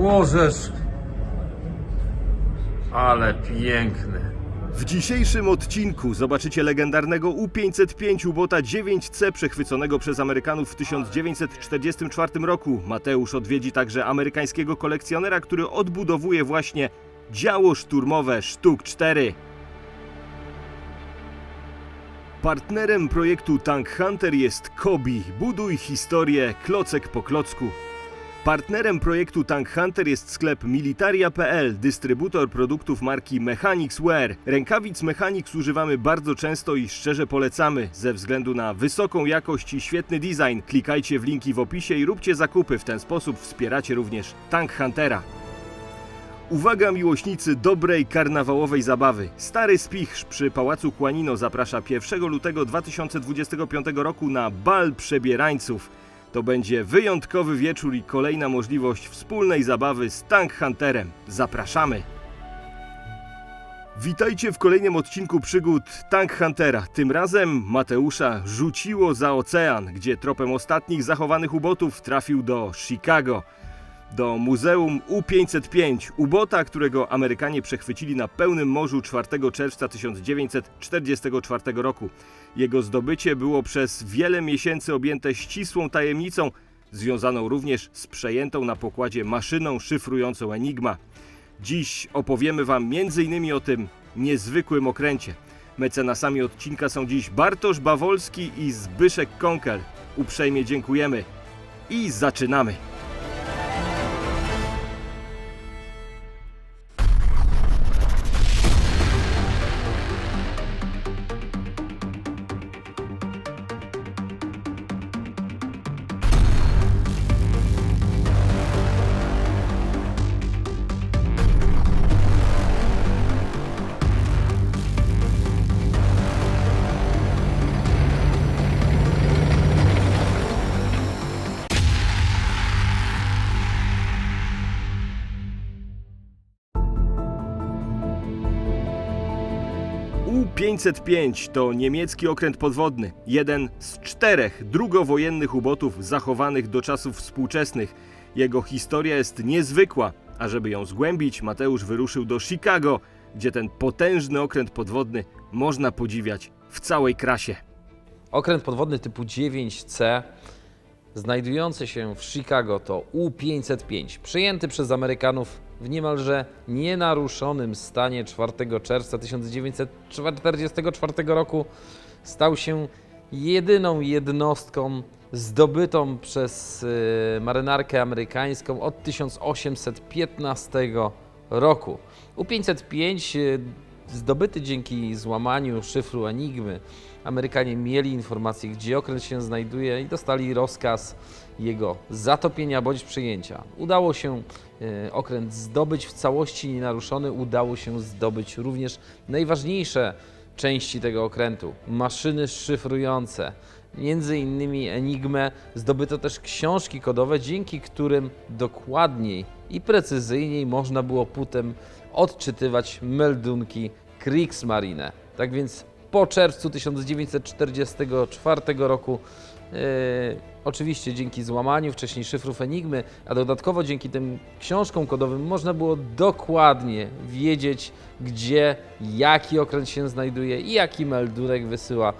Łożesz. Ale piękny. W dzisiejszym odcinku zobaczycie legendarnego U-505 ubota 9C przechwyconego przez Amerykanów w 1944 roku. Mateusz odwiedzi także amerykańskiego kolekcjonera, który odbudowuje właśnie działo szturmowe Sztuk 4. Partnerem projektu Tank Hunter jest Kobi. Buduj historię klocek po klocku. Partnerem projektu Tank Hunter jest sklep Militaria.pl, dystrybutor produktów marki Mechanics Wear. Rękawic Mechanics używamy bardzo często i szczerze polecamy ze względu na wysoką jakość i świetny design. Klikajcie w linki w opisie i róbcie zakupy, w ten sposób wspieracie również Tank Huntera. Uwaga miłośnicy dobrej karnawałowej zabawy. Stary Spichrz przy Pałacu Kłanino zaprasza 1 lutego 2025 roku na bal przebierańców. To będzie wyjątkowy wieczór i kolejna możliwość wspólnej zabawy z Tank Hunterem. Zapraszamy! Witajcie w kolejnym odcinku przygód Tank Huntera. Tym razem Mateusza rzuciło za ocean, gdzie tropem ostatnich zachowanych ubotów trafił do Chicago do Muzeum U-505, ubota, którego Amerykanie przechwycili na pełnym morzu 4 czerwca 1944 roku. Jego zdobycie było przez wiele miesięcy objęte ścisłą tajemnicą, związaną również z przejętą na pokładzie maszyną szyfrującą Enigma. Dziś opowiemy Wam m.in. o tym niezwykłym okręcie. Mecenasami odcinka są dziś Bartosz Bawolski i Zbyszek Konkel. Uprzejmie dziękujemy i zaczynamy! U-505 to niemiecki okręt podwodny, jeden z czterech drugowojennych ubotów zachowanych do czasów współczesnych. Jego historia jest niezwykła, a żeby ją zgłębić, Mateusz wyruszył do Chicago, gdzie ten potężny okręt podwodny można podziwiać w całej krasie. Okręt podwodny typu 9C znajdujący się w Chicago to U-505, przejęty przez Amerykanów w niemalże nienaruszonym stanie 4 czerwca 1944 roku, stał się jedyną jednostką zdobytą przez y, marynarkę amerykańską od 1815 roku. U-505 y, zdobyty dzięki złamaniu szyfru Enigmy. Amerykanie mieli informację, gdzie okręt się znajduje i dostali rozkaz jego zatopienia bądź przyjęcia. Udało się e, okręt zdobyć w całości nienaruszony, udało się zdobyć również najważniejsze części tego okrętu maszyny szyfrujące. Między innymi Enigmę zdobyto też książki kodowe, dzięki którym dokładniej i precyzyjniej można było potem odczytywać meldunki Kriegsmarine. Tak więc po czerwcu 1944 roku, e, oczywiście dzięki złamaniu wcześniej szyfrów Enigmy, a dodatkowo dzięki tym książkom kodowym można było dokładnie wiedzieć, gdzie jaki okręt się znajduje i jaki meldunek wysyła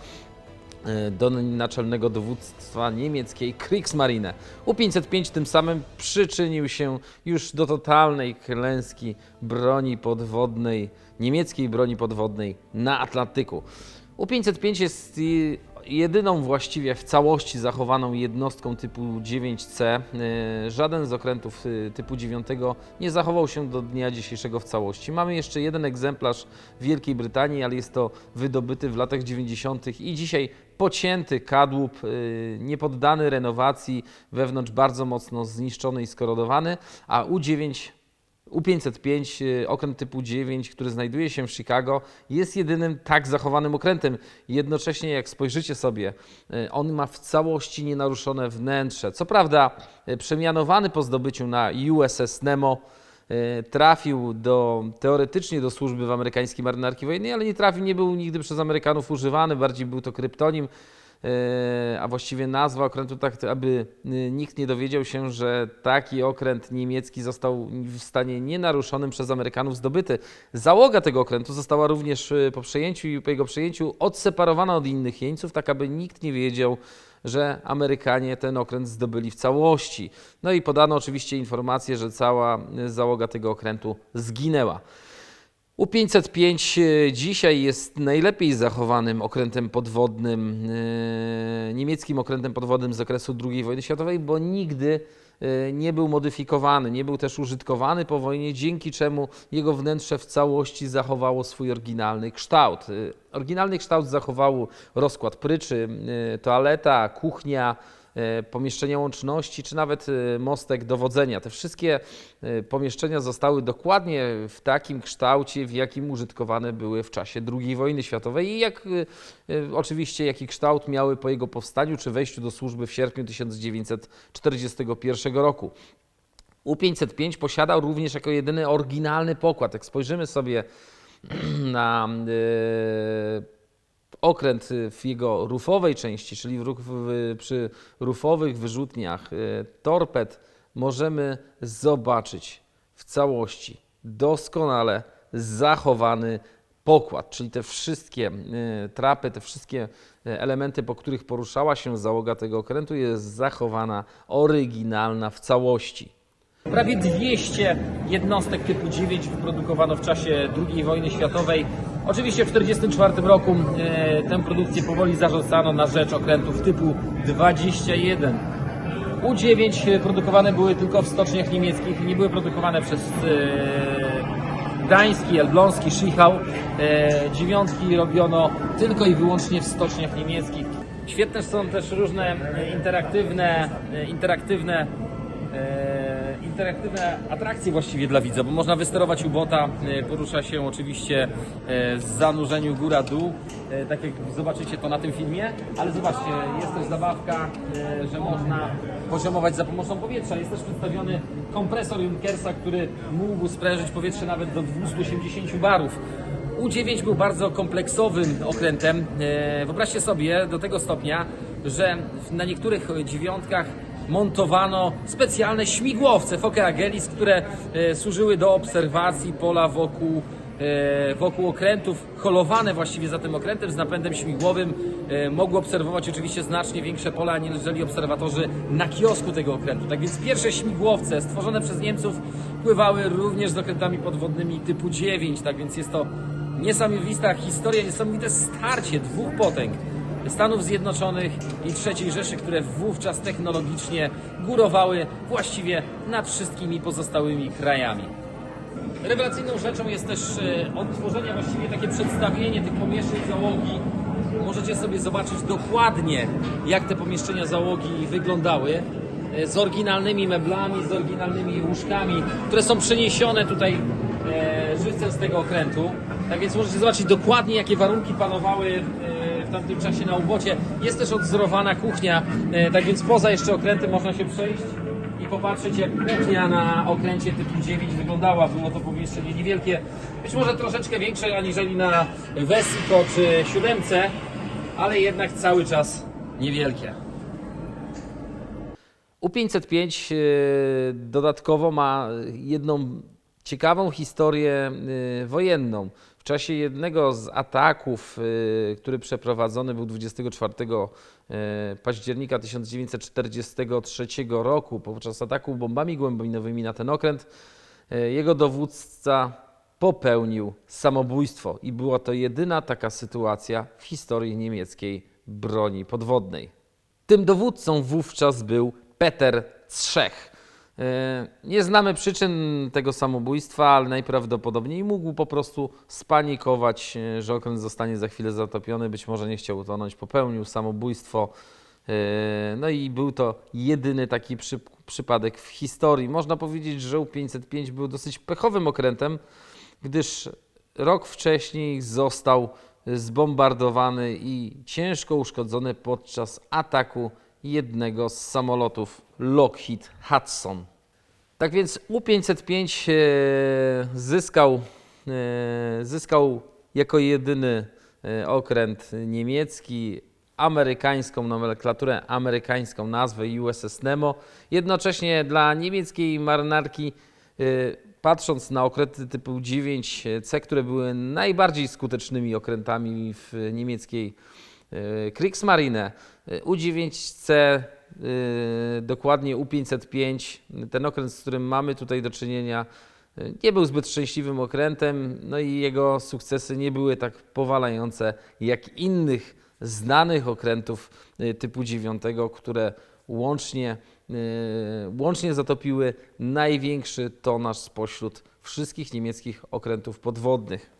e, do naczelnego dowództwa niemieckiej Kriegsmarine. U-505 tym samym przyczynił się już do totalnej klęski broni podwodnej, niemieckiej broni podwodnej na Atlantyku. U-505 jest jedyną właściwie w całości zachowaną jednostką typu 9C. E, Żaden z okrętów e, typu 9 nie zachował się do dnia dzisiejszego w całości. Mamy jeszcze jeden egzemplarz w Wielkiej Brytanii, ale jest to wydobyty w latach 90. i dzisiaj pocięty kadłub, y, niepoddany renowacji, wewnątrz bardzo mocno zniszczony i skorodowany, a U9 U505, y, okręt typu 9, który znajduje się w Chicago, jest jedynym tak zachowanym okrętem. Jednocześnie, jak spojrzycie sobie, y, on ma w całości nienaruszone wnętrze. Co prawda, y, przemianowany po zdobyciu na USS Nemo, trafił do, teoretycznie do służby w amerykańskiej marynarki wojennej, ale nie trafił, nie był nigdy przez Amerykanów używany, bardziej był to kryptonim. E, a właściwie nazwa okrętu, tak aby e, nikt nie dowiedział się, że taki okręt niemiecki został w stanie nienaruszonym przez Amerykanów zdobyty. Załoga tego okrętu została również e, po przejęciu i po jego przejęciu odseparowana od innych jeńców, tak aby nikt nie wiedział, że Amerykanie ten okręt zdobyli w całości. No i podano oczywiście informację, że cała e, załoga tego okrętu zginęła. U-505 e, dzisiaj jest najlepiej zachowanym okrętem podwodnym, e, niemieckim okrętem podwodnym z okresu II wojny światowej, bo nigdy e, nie był modyfikowany, nie był też użytkowany po wojnie, dzięki czemu jego wnętrze w całości zachowało swój oryginalny kształt. Oryginalny kształt zachował rozkład pryczy, toaleta, kuchnia, pomieszczenia łączności, czy nawet e, mostek dowodzenia. Te wszystkie e, pomieszczenia zostały dokładnie w takim kształcie, w jakim użytkowane były w czasie II wojny światowej i jak e, e, oczywiście jaki kształt miały po jego powstaniu czy wejściu do służby w sierpniu 1941 roku. U-505 posiadał również jako jedyny oryginalny pokład. Jak spojrzymy sobie na e, okręt w jego rufowej części, czyli w, w, przy rufowych wyrzutniach e, torped, możemy zobaczyć w całości doskonale zachowany pokład, czyli te wszystkie e, trapy, te wszystkie elementy, po których poruszała się załoga tego okrętu, jest zachowana oryginalna w całości. Prawie 200 jednostek typu 9 wyprodukowano w czasie II wojny światowej. Oczywiście w 1944 roku e, tę produkcję powoli zarzucano na rzecz okrętów typu 21. U9 produkowane były tylko w stoczniach niemieckich, nie były produkowane przez e, Gdański, Elbląski, Schichał. E, dziewiątki robiono tylko i wyłącznie w stoczniach niemieckich. Świetne są też różne interaktywne, e, interaktywne e, interaktywne atrakcje właściwie dla widza, bo można wysterować ubota, e, porusza się oczywiście e, w zanurzeniu góra-dół, e, tak jak zobaczycie to na tym filmie, ale zobaczcie, jest też zabawka, że można poziomować za pomocą powietrza. Jest też przedstawiony kompresor Junkersa, który mógł sprężyć powietrze nawet do 280 barów. U9 był bardzo kompleksowym okrętem. Wyobraźcie sobie do tego stopnia, że na niektórych dziewiątkach montowano specjalne śmigłowce Fokke Agelis, które e, służyły do obserwacji pola wokół, e, wokół okrętów, holowane właściwie za tym okrętem z napędem śmigłowym. E, mogły obserwować oczywiście znacznie większe pola, aniżeli obserwatorzy na kiosku tego okrętu. Tak więc pierwsze śmigłowce stworzone przez Niemców pływały również z okrętami podwodnymi typu 9, tak więc jest to niesamowita historia, niesamowite starcie dwóch potęg. Stanów Zjednoczonych i III Rzeszy, które wówczas technologicznie górowały właściwie nad wszystkimi pozostałymi krajami. Rewelacyjną rzeczą jest też e, odtworzenie, właściwie takie przedstawienie tych pomieszczeń załogi. Możecie sobie zobaczyć dokładnie, jak te pomieszczenia załogi wyglądały. e, Z oryginalnymi meblami, z oryginalnymi łóżkami, które są przeniesione tutaj e, żywcem z tego okrętu. Tak więc możecie zobaczyć dokładnie, jakie warunki panowały w tamtym czasie na ubocie. Jest też odzorowana kuchnia, e, tak więc poza jeszcze okrętem można się przejść i popatrzeć jak kuchnia na okręcie typu 9 wyglądała. Było to pomieszczenie niewielkie, być może troszeczkę większe aniżeli na Wesiko czy siódemce, ale jednak cały czas niewielkie. U505 e, dodatkowo ma jedną ciekawą historię e, wojenną. W czasie jednego z ataków, e, który przeprowadzony był 24 e, października 1943 roku, podczas ataku bombami głębinowymi na ten okręt, e, jego dowódca popełnił samobójstwo i była to jedyna taka sytuacja w historii niemieckiej broni podwodnej. Tym dowódcą wówczas był Peter Trzech. E, Nie znamy przyczyn tego samobójstwa, ale najprawdopodobniej mógł po prostu spanikować, e, że okręt zostanie za chwilę zatopiony. Być może nie chciał utonąć, popełnił samobójstwo. E, No i był to jedyny taki przy, przypadek w historii. Można powiedzieć, że U-505 był dosyć pechowym okrętem, gdyż rok wcześniej został zbombardowany i ciężko uszkodzony podczas ataku jednego z samolotów Lockheed Hudson. Tak więc U-505 e, zyskał, e, zyskał jako jedyny e, okręt niemiecki amerykańską nomenklaturę, amerykańską nazwę USS Nemo. Jednocześnie dla niemieckiej marynarki, patrząc na okręty typu 9C, które były najbardziej skutecznymi okrętami w niemieckiej Kriegsmarine, y, U9C, y, dokładnie U505, ten okręt, z którym mamy tutaj do czynienia, y, nie był zbyt szczęśliwym okrętem, no i jego sukcesy nie były tak powalające jak innych znanych okrętów y, typu 9, które łącznie, y, łącznie zatopiły największy tonaż spośród wszystkich niemieckich okrętów podwodnych.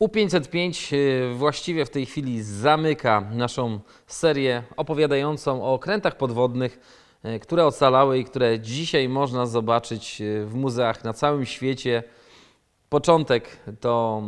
U505 y, właściwie w tej chwili zamyka naszą serię opowiadającą o okrętach podwodnych, y, które ocalały i które dzisiaj można zobaczyć y, w muzeach na całym świecie. Początek to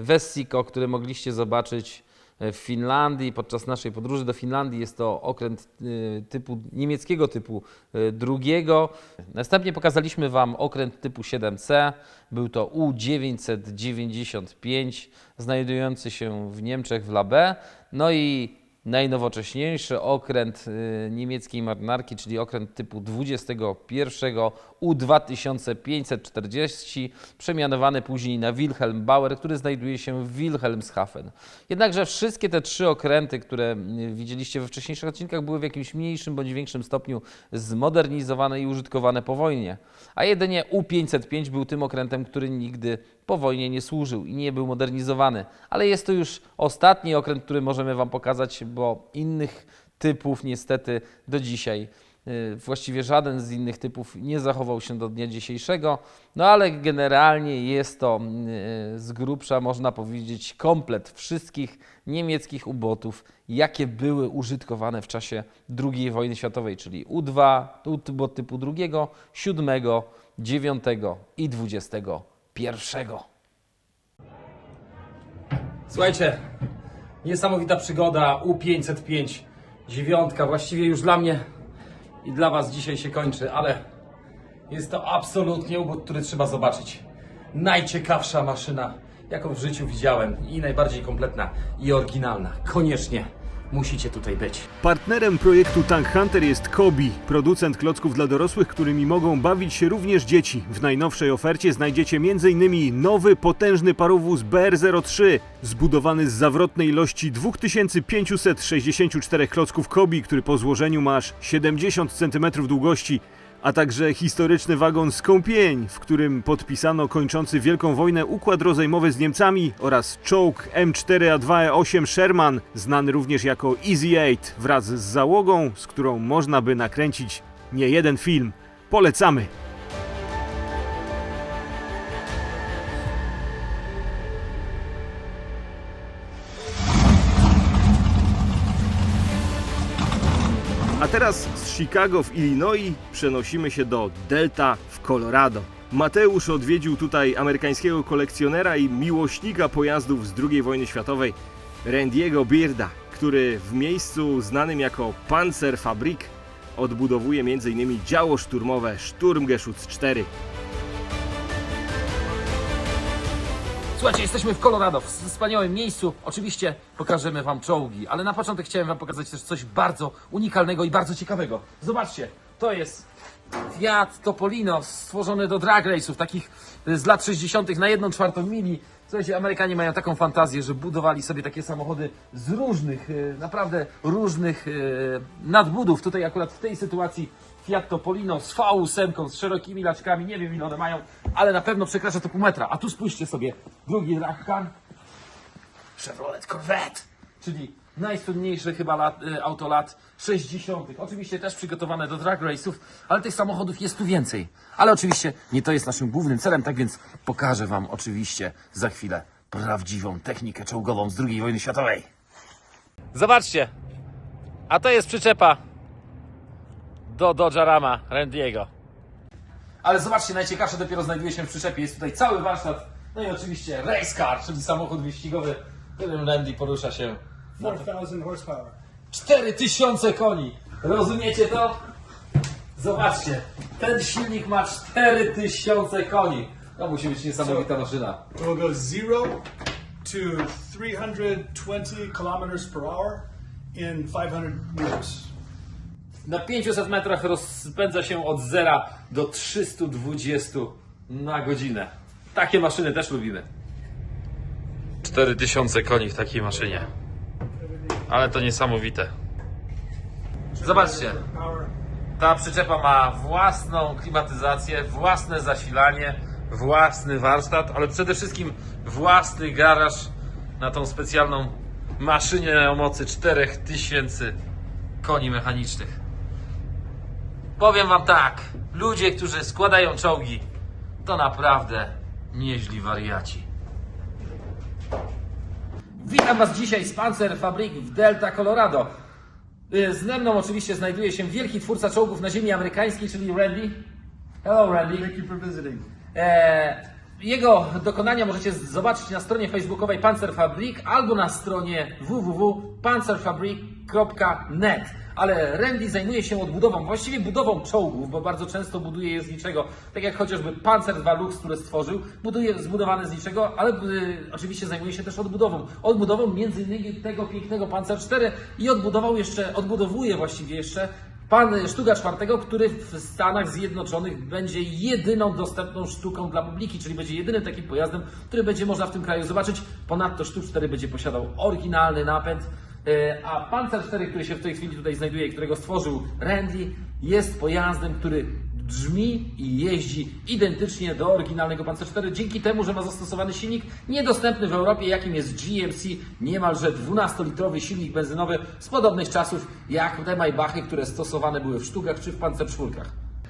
Vessico, który mogliście zobaczyć w Finlandii podczas naszej podróży do Finlandii. Jest to okręt y, typu niemieckiego typu y, drugiego. Następnie pokazaliśmy Wam okręt typu 7C. Był to U995, znajdujący się w Niemczech w Labe. No i najnowocześniejszy okręt y, niemieckiej marynarki, czyli okręt typu 21 U2540, przemianowany później na Wilhelm Bauer, który znajduje się w Wilhelmshaven. Jednakże wszystkie te trzy okręty, które y, widzieliście we wcześniejszych odcinkach, były w jakimś mniejszym bądź większym stopniu zmodernizowane i użytkowane po wojnie. A jedynie U505 był tym okrętem, który nigdy po wojnie nie służył i nie był modernizowany. Ale jest to już ostatni okręt, który możemy Wam pokazać, bo innych typów niestety do dzisiaj y, właściwie żaden z innych typów nie zachował się do dnia dzisiejszego. No ale generalnie jest to y, z grubsza, można powiedzieć, komplet wszystkich niemieckich ubotów, jakie były użytkowane w czasie II wojny światowej, czyli U2, ubot typu drugiego, siódmego, dziewiątego i dwudziestego pierwszego. Słuchajcie, niesamowita przygoda U505, dziewiątka, właściwie już dla mnie i dla Was dzisiaj się kończy, ale jest to absolutnie ubót, który trzeba zobaczyć. Najciekawsza maszyna, jaką w życiu widziałem i najbardziej kompletna i oryginalna. Koniecznie musicie tutaj być. Partnerem projektu Tank Hunter jest Kobi, producent klocków dla dorosłych, którymi mogą bawić się również dzieci. W najnowszej ofercie znajdziecie m.in. nowy, potężny parowóz BR-03, zbudowany z zawrotnej ilości 2564 klocków Kobi, który po złożeniu ma aż 70 cm długości, a także historyczny wagon Skąpień, w którym podpisano kończący Wielką Wojnę układ rozejmowy z Niemcami oraz czołg M4A2E8 Sherman, znany również jako Easy 8, wraz z załogą, z którą można by nakręcić nie jeden film. Polecamy! A teraz z Chicago w Illinois przenosimy się do Delta w Colorado. Mateusz odwiedził tutaj amerykańskiego kolekcjonera i miłośnika pojazdów z II wojny światowej, Randiego Bearda, który w miejscu znanym jako Panzerfabrik odbudowuje m.in. działo szturmowe Sturmgeschütz 4. Słuchajcie, jesteśmy w Colorado, w wspaniałym miejscu. Oczywiście pokażemy Wam czołgi, ale na początek chciałem Wam pokazać też coś bardzo unikalnego i bardzo ciekawego. Zobaczcie, to jest Fiat Topolino stworzony do drag race'ów, takich z lat 60. na 1 czwartą mili. Słuchajcie, Amerykanie mają taką fantazję, że budowali sobie takie samochody z różnych, e, naprawdę różnych e, nadbudów. Tutaj akurat w tej sytuacji Fiat Topolino z V8, z szerokimi laczkami, nie wiem ile one mają, ale na pewno przekracza to pół metra. A tu spójrzcie sobie, drugi car, Chevrolet Corvette, czyli najsłynniejsze chyba lat, y, auto lat 60. Oczywiście też przygotowane do drag race'ów, ale tych samochodów jest tu więcej. Ale oczywiście nie to jest naszym głównym celem, tak więc pokażę Wam oczywiście za chwilę prawdziwą technikę czołgową z II wojny światowej. Zobaczcie, a to jest przyczepa do Dodge'a Rama Randiego. Ale zobaczcie, najciekawsze dopiero znajduje się w przyczepie. Jest tutaj cały warsztat, no i oczywiście race car, czyli samochód wyścigowy, którym Randy porusza się na 4,000 horsepower. 4000 koni. Rozumiecie to? Zobaczcie, ten silnik ma 4000 koni. To musi być niesamowita maszyna. We'll go zero to 320 kilometers per hour in 500 meters. Na 500 metrach rozpędza się od 0 do 320 na godzinę. Takie maszyny też lubimy. 4000 koni w takiej maszynie. Ale to niesamowite. Zobaczcie. Ta przyczepa ma własną klimatyzację, własne zasilanie, własny warsztat, ale przede wszystkim własny garaż na tą specjalną maszynę o mocy 4000 koni mechanicznych. Powiem Wam tak, ludzie, którzy składają czołgi, to naprawdę nieźli wariaci. Witam Was dzisiaj z Panzer Fabrik w Delta, Colorado. Y, Z mną oczywiście znajduje się wielki twórca czołgów na ziemi amerykańskiej, czyli Randy. Hello Randy. Thank you for visiting. E, jego dokonania możecie zobaczyć na stronie facebookowej Panzer Fabrik albo na stronie www.panzerfabrik.net. Ale Randy zajmuje się odbudową, właściwie budową czołgów, bo bardzo często buduje je z niczego. Tak jak chociażby Panzer II Lux, który stworzył, buduje zbudowane z niczego, ale y, oczywiście zajmuje się też odbudową. Odbudową między innymi tego pięknego Panzer IV i odbudował jeszcze, odbudowuje właściwie jeszcze Pan Sztuga czwartego, który w Stanach Zjednoczonych będzie jedyną dostępną sztuką dla publiki, czyli będzie jedynym takim pojazdem, który będzie można w tym kraju zobaczyć. Ponadto Sztuk 4 będzie posiadał oryginalny napęd, e, a Panzer 4, który się w tej chwili tutaj znajduje i którego stworzył Randy, jest pojazdem, który brzmi i jeździ identycznie do oryginalnego Panzer 4, dzięki temu, że ma zastosowany silnik niedostępny w Europie, jakim jest GMC, niemalże 12-litrowy silnik benzynowy z podobnych czasów jak te Maybachy, które stosowane były w sztukach czy w Panzer 4.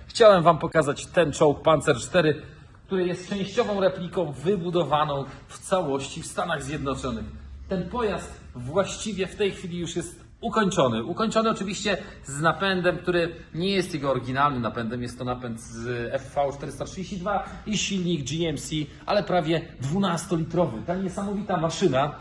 Chciałem Wam pokazać ten czołg Panzer 4, który jest częściową repliką wybudowaną w całości w Stanach Zjednoczonych. Ten pojazd właściwie w tej chwili już jest ukończony. Ukończony oczywiście z napędem, który nie jest jego oryginalnym napędem. Jest to napęd z FV432 i silnik GMC, ale prawie 12-litrowy. Ta niesamowita maszyna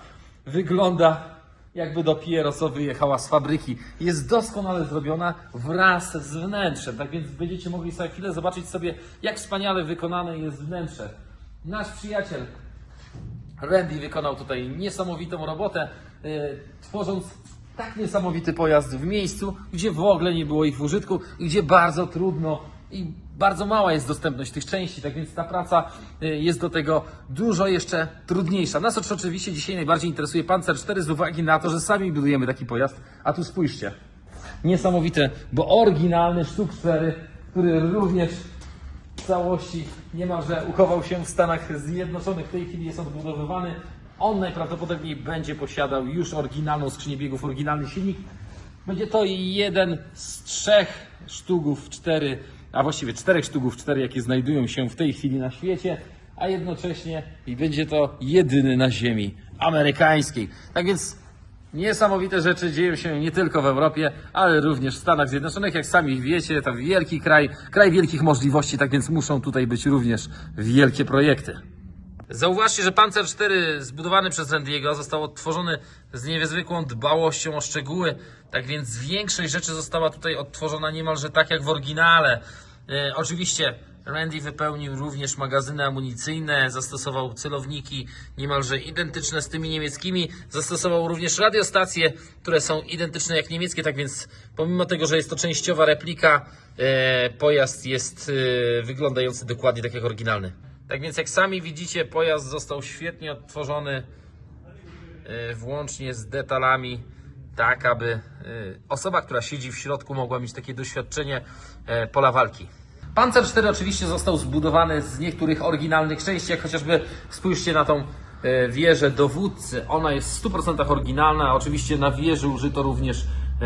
wygląda jakby dopiero wyjechała z fabryki. Jest doskonale zrobiona wraz z wnętrzem. Tak więc będziecie mogli sobie chwilę zobaczyć sobie, jak wspaniale wykonane jest wnętrze. Nasz przyjaciel Randy wykonał tutaj niesamowitą robotę, yy, tworząc tak niesamowity pojazd w miejscu, gdzie w ogóle nie było ich w użytku i gdzie bardzo trudno i bardzo mała jest dostępność tych części, tak więc ta praca yy, jest do tego dużo jeszcze trudniejsza. Nas oczywiście dzisiaj najbardziej interesuje Panzer 4 z uwagi na to, że sami budujemy taki pojazd, a tu spójrzcie. Niesamowite, bo oryginalny sztuk 4, który również w całości niemalże uchował się w Stanach Zjednoczonych. W tej chwili jest odbudowywany. On najprawdopodobniej będzie posiadał już oryginalną skrzynię biegów, oryginalny silnik. Będzie to jeden z trzech sztugów cztery, a właściwie czterech sztugów cztery, jakie znajdują się w tej chwili na świecie, a jednocześnie będzie to jedyny na ziemi amerykańskiej. Tak więc Niesamowite rzeczy dzieją się nie tylko w Europie, ale również w Stanach Zjednoczonych. Jak sami wiecie, to wielki kraj, kraj wielkich możliwości, tak więc muszą tutaj być również wielkie projekty. Zauważcie, że Panzer 4 zbudowany przez Randiego został odtworzony z niezwykłą dbałością o szczegóły, tak więc większość rzeczy została tutaj odtworzona niemalże tak jak w oryginale. E, oczywiście Randy wypełnił również magazyny amunicyjne, zastosował celowniki niemalże identyczne z tymi niemieckimi, zastosował również radiostacje, które są identyczne jak niemieckie, tak więc pomimo tego, że jest to częściowa replika, e, pojazd jest e, wyglądający dokładnie tak jak oryginalny. Tak więc jak sami widzicie, pojazd został świetnie odtworzony, e, włącznie z detalami, tak aby e, osoba, która siedzi w środku, mogła mieć takie doświadczenie e, pola walki. Panzer 4 oczywiście został zbudowany z niektórych oryginalnych części, jak chociażby spójrzcie na tą wieżę dowódcy. Ona jest w 100% oryginalna. Oczywiście na wieży użyto również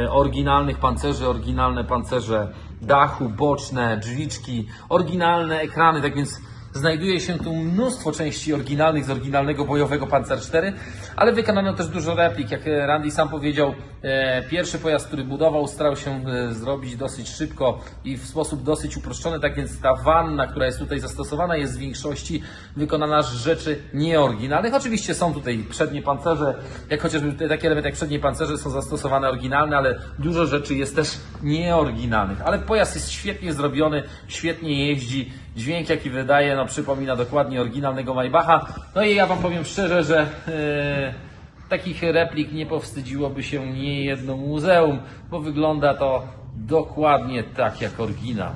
oryginalnych pancerzy, oryginalne pancerze dachu, boczne, drzwiczki, oryginalne ekrany, tak więc Znajduje się tu mnóstwo części oryginalnych z oryginalnego bojowego Panzer 4, ale wykonano też dużo replik. Jak e, Randy sam powiedział, e, pierwszy pojazd, który budował, starał się e, zrobić dosyć szybko i w sposób dosyć uproszczony, tak więc ta wanna, która jest tutaj zastosowana, jest w większości wykonana z rzeczy nieoryginalnych. Oczywiście są tutaj przednie pancerze, jak chociażby takie elementy jak przednie pancerze są zastosowane oryginalne, ale dużo rzeczy jest też nieoryginalnych. Ale pojazd jest świetnie zrobiony, świetnie jeździ, dźwięk jaki wydaje, no przypomina dokładnie oryginalnego Maybacha. No i ja Wam powiem szczerze, że e, takich replik nie powstydziłoby się nie jedno muzeum, bo wygląda to dokładnie tak jak oryginał.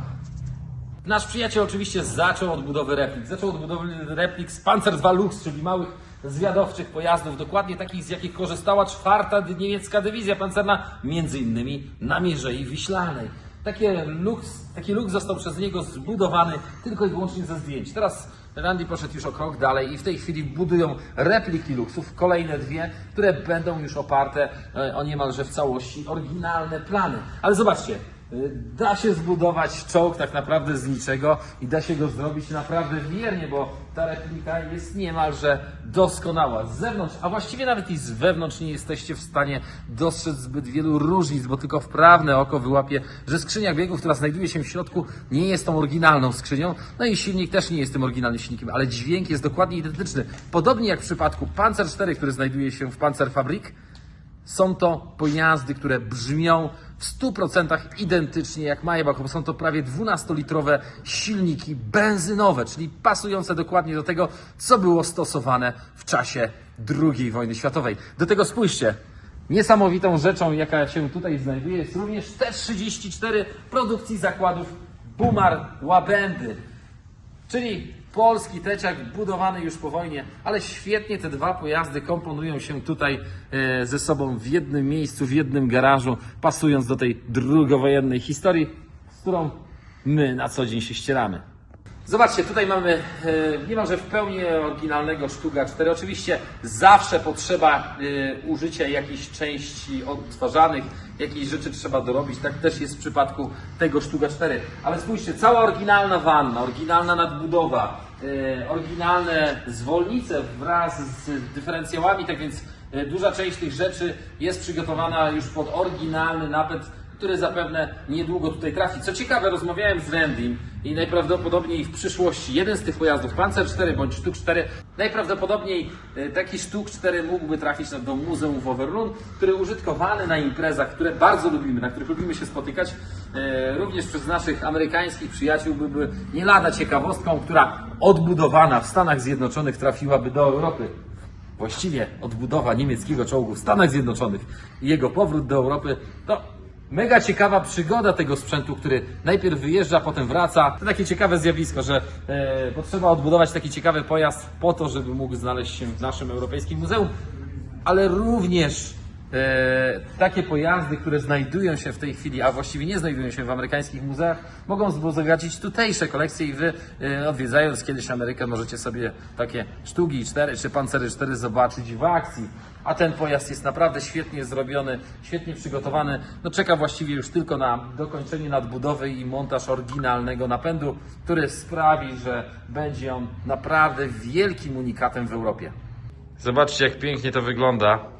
Nasz przyjaciel oczywiście zaczął od budowy replik. Zaczął od budowy replik z Panzer Lux, czyli małych zwiadowczych pojazdów, dokładnie takich, z jakich korzystała czwarta niemiecka dywizja pancerna, między innymi na Mierzei Wiślanej. Takie lux, taki luk został przez niego zbudowany tylko i wyłącznie ze zdjęć. Teraz Randy poszedł już o krok dalej i w tej chwili budują repliki luksów, kolejne dwie, które będą już oparte e, o niemalże w całości oryginalne plany. Ale zobaczcie, Da się zbudować czołg tak naprawdę z niczego i da się go zrobić naprawdę wiernie, bo ta replika jest niemalże doskonała z zewnątrz, a właściwie nawet i z wewnątrz nie jesteście w stanie dostrzec zbyt wielu różnic, bo tylko wprawne oko wyłapie, że skrzynia biegów, która znajduje się w środku, nie jest tą oryginalną skrzynią. No i silnik też nie jest tym oryginalnym silnikiem, ale dźwięk jest dokładnie identyczny. Podobnie jak w przypadku Panzer 4, który znajduje się w Panzerfabrik, są to pojazdy, które brzmią w 100% identycznie jak Maybach, bo są to prawie 12-litrowe silniki benzynowe, czyli pasujące dokładnie do tego, co było stosowane w czasie II wojny światowej. Do tego spójrzcie. Niesamowitą rzeczą, jaka się tutaj znajduje, jest również T-34 produkcji zakładów Bumar Łabędy. Czyli polski teciak budowany już po wojnie, ale świetnie te dwa pojazdy komponują się tutaj e, ze sobą w jednym miejscu, w jednym garażu, pasując do tej drugowojennej historii, z którą my na co dzień się ścieramy. Zobaczcie, tutaj mamy e, niemalże w pełni oryginalnego Sztuga 4. Oczywiście zawsze potrzeba e, użycia jakichś części odtwarzanych, jakieś rzeczy trzeba dorobić. Tak też jest w przypadku tego Sztuga 4. Ale spójrzcie, cała oryginalna wanna, oryginalna nadbudowa, oryginalne zwolnice wraz z dyferencjałami, tak więc e, duża część tych rzeczy jest przygotowana już pod oryginalny napęd który zapewne niedługo tutaj trafi. Co ciekawe, rozmawiałem z Randym i najprawdopodobniej w przyszłości jeden z tych pojazdów, Panzer 4 bądź Sztuk 4, najprawdopodobniej e, taki Sztuk 4 mógłby trafić do Muzeum w Overrun, który użytkowany na imprezach, które bardzo lubimy, na których lubimy się spotykać, e, również przez naszych amerykańskich przyjaciół byłby nie lada ciekawostką, która odbudowana w Stanach Zjednoczonych trafiłaby do Europy. Właściwie odbudowa niemieckiego czołgu w Stanach Zjednoczonych i jego powrót do Europy to mega ciekawa przygoda tego sprzętu, który najpierw wyjeżdża, potem wraca. To takie ciekawe zjawisko, że e, potrzeba odbudować taki ciekawy pojazd po to, żeby mógł znaleźć się w naszym europejskim muzeum, ale również e, takie pojazdy, które znajdują się w tej chwili, a właściwie nie znajdują się w amerykańskich muzeach, mogą wzbogacić tutejsze kolekcje i wy e, odwiedzając kiedyś Amerykę możecie sobie takie sztugi 4 czy pancery 4 zobaczyć w akcji. A ten pojazd jest naprawdę świetnie zrobiony, świetnie przygotowany. No czeka właściwie już tylko na dokończenie nadbudowy i montaż oryginalnego napędu, który sprawi, że będzie on naprawdę wielkim unikatem w Europie. Zobaczcie, jak pięknie to wygląda.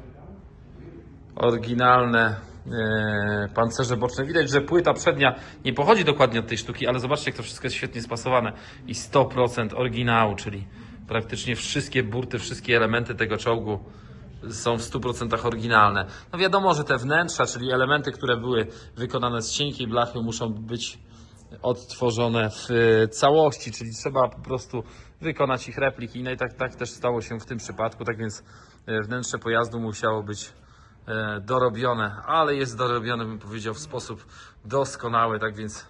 Oryginalne e, pancerze boczne. Widać, że płyta przednia nie pochodzi dokładnie od tej sztuki, ale zobaczcie, jak to wszystko jest świetnie spasowane. I 100% oryginału, czyli praktycznie wszystkie burty, wszystkie elementy tego czołgu są w 100% oryginalne. No wiadomo, że te wnętrza, czyli elementy, które były wykonane z cienkiej blachy, muszą być odtworzone w e, całości, czyli trzeba po prostu wykonać ich repliki. No i tak, tak też stało się w tym przypadku, tak więc e, wnętrze pojazdu musiało być dorobione, ale jest dorobione, bym powiedział, w sposób doskonały, tak więc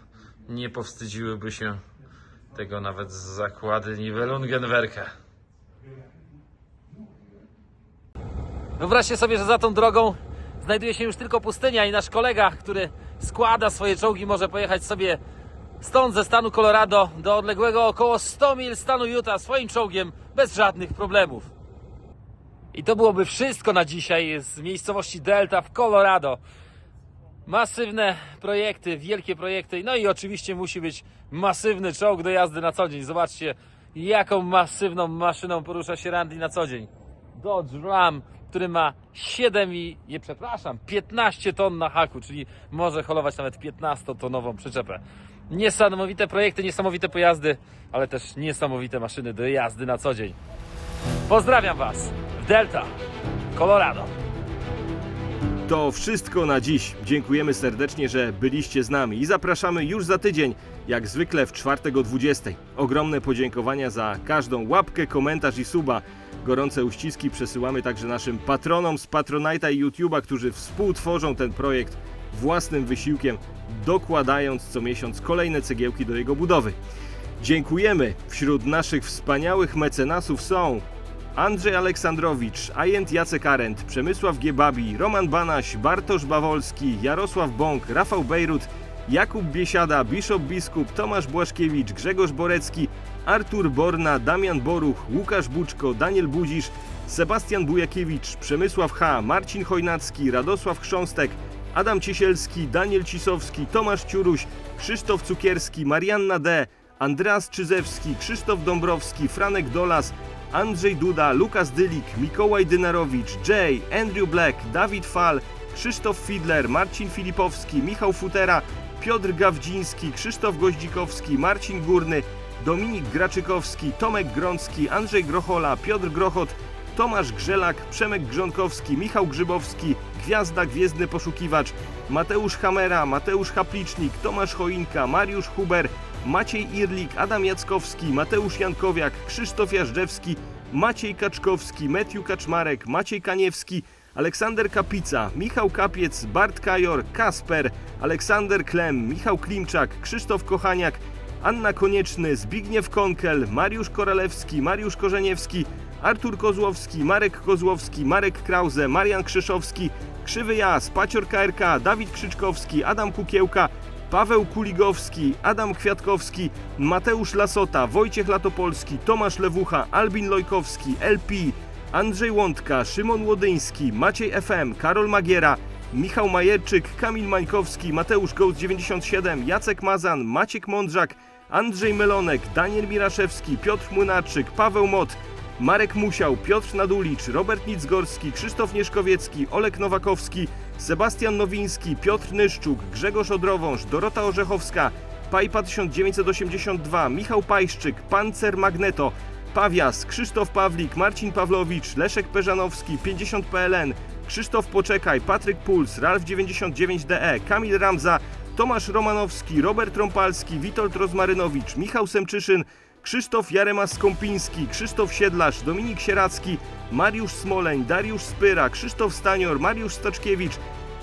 nie powstydziłyby się tego nawet zakłady Nibelungenwerke. Wyobraźcie sobie, że za tą drogą znajduje się już tylko pustynia i nasz kolega, który składa swoje czołgi, może pojechać sobie stąd ze stanu Colorado do odległego około 100 mil stanu Utah swoim czołgiem bez żadnych problemów. I to byłoby wszystko na dzisiaj z miejscowości Delta w Colorado. Masywne projekty, wielkie projekty, no i oczywiście musi być masywny czołg do jazdy na co dzień. Zobaczcie, jaką masywną maszyną porusza się Randy na co dzień. Dodge Ram, który ma 7 i, nie przepraszam, 15 ton na haku, czyli może holować nawet 15-tonową przyczepę. Niesamowite projekty, niesamowite pojazdy, ale też niesamowite maszyny do jazdy na co dzień. Pozdrawiam Was w Delta, Colorado. To wszystko na dziś. Dziękujemy serdecznie, że byliście z nami i zapraszamy już za tydzień, jak zwykle w czwartek o 20. Ogromne podziękowania za każdą łapkę, komentarz i suba. Gorące uściski przesyłamy także naszym patronom z Patronite'a i YouTube'a, którzy współtworzą ten projekt własnym wysiłkiem, dokładając co miesiąc kolejne cegiełki do jego budowy. Dziękujemy. Wśród naszych wspaniałych mecenasów są Andrzej Aleksandrowicz, Ajent Jacek Arendt, Przemysław G. Babi, Roman Banaś, Bartosz Bawolski, Jarosław Bąk, Rafał Bejrut, Jakub Biesiada, Bishop Biskup, Tomasz Błaszkiewicz, Grzegorz Borecki, Artur Borna, Damian Boruch, Łukasz Buczko, Daniel Budzisz, Sebastian Bujakiewicz, Przemysław H., Marcin Chojnacki, Radosław Chrząstek, Adam Ciesielski, Daniel Cisowski, Tomasz Ciuruś, Krzysztof Cukierski, Marianna D., Andreas Czyzewski, Krzysztof Dąbrowski, Franek Dolas, Andrzej Duda, Lukas Dylik, Mikołaj Dynarowicz, Jay, Andrew Black, Dawid Fal, Krzysztof Fidler, Marcin Filipowski, Michał Futera, Piotr Gawdziński, Krzysztof Goździkowski, Marcin Górny, Dominik Graczykowski, Tomek Grącki, Andrzej Grochola, Piotr Grochot, Tomasz Grzelak, Przemek Grząkowski, Michał Grzybowski, Gwiazda Gwiezdny Poszukiwacz, Mateusz Hamera, Mateusz Haplicznik, Tomasz Choinka, Mariusz Huber, Maciej Irlik, Adam Jackowski, Mateusz Jankowiak, Krzysztof Jażdżewski, Maciej Kaczkowski, Matthew Kaczmarek, Maciej Kaniewski, Aleksander Kapica, Michał Kapiec, Bart Kajor, Kasper, Aleksander Klem, Michał Klimczak, Krzysztof Kochaniak, Anna Konieczny, Zbigniew Konkel, Mariusz Koralewski, Mariusz Korzeniewski, Artur Kozłowski, Marek Kozłowski, Marek Krause, Marian Krzyszowski, Krzywy Jas, Pacior KRK, Dawid Krzyczkowski, Adam Kukiełka, Paweł Kuligowski, Adam Kwiatkowski, Mateusz Lasota, Wojciech Latopolski, Tomasz Lewucha, Albin Lojkowski, LP, Andrzej Łądka, Szymon Łodyński, Maciej FM, Karol Magiera, Michał Majerczyk, Kamil Mańkowski, Mateusz Ghost 97, Jacek Mazan, Maciek Mądrzak, Andrzej Melonek, Daniel Miraszewski, Piotr Młynarczyk, Paweł Mot, Marek Musiał, Piotr Nadulicz, Robert Nicgorski, Krzysztof Nieszkowiecki, Olek Nowakowski, Sebastian Nowiński, Piotr Nyszczuk, Grzegorz Odrowąż, Dorota Orzechowska, Pajpa 1982, Michał Pajszczyk, Pancer Magneto, Pawias, Krzysztof Pawlik, Marcin Pawlowicz, Leszek Peżanowski, 50 PLN, Krzysztof Poczekaj, Patryk Puls, Ralf 99DE, Kamil Ramza, Tomasz Romanowski, Robert Rąpalski, Witold Rozmarynowicz, Michał Semczyszyn, Krzysztof Jaremas-Skąpiński, Krzysztof Siedlarz, Dominik Sieracki, Mariusz Smoleń, Dariusz Spyra, Krzysztof Stanior, Mariusz Staczkiewicz,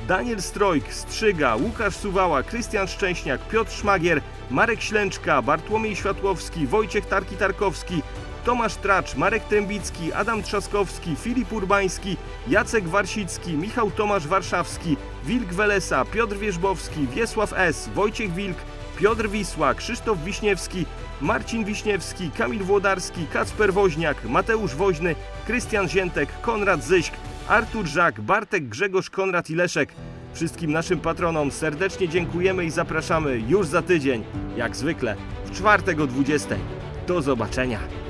Daniel Strojk, Strzyga, Łukasz Suwała, Krystian Szczęśniak, Piotr Szmagier, Marek Ślęczka, Bartłomiej Światłowski, Wojciech Tarki-Tarkowski, Tomasz Tracz, Marek Trębicki, Adam Trzaskowski, Filip Urbański, Jacek Warsicki, Michał Tomasz Warszawski, Wilk Welesa, Piotr Wierzbowski, Wiesław S., Wojciech Wilk, Piotr Wisła, Krzysztof Wiśniewski, Marcin Wiśniewski, Kamil Włodarski, Kacper Woźniak, Mateusz Woźny, Krystian Ziętek, Konrad Zyśk, Artur Żak, Bartek Grzegorz, Konrad i Leszek. Wszystkim naszym patronom serdecznie dziękujemy i zapraszamy już za tydzień, jak zwykle, w czwartek o 20. Do zobaczenia.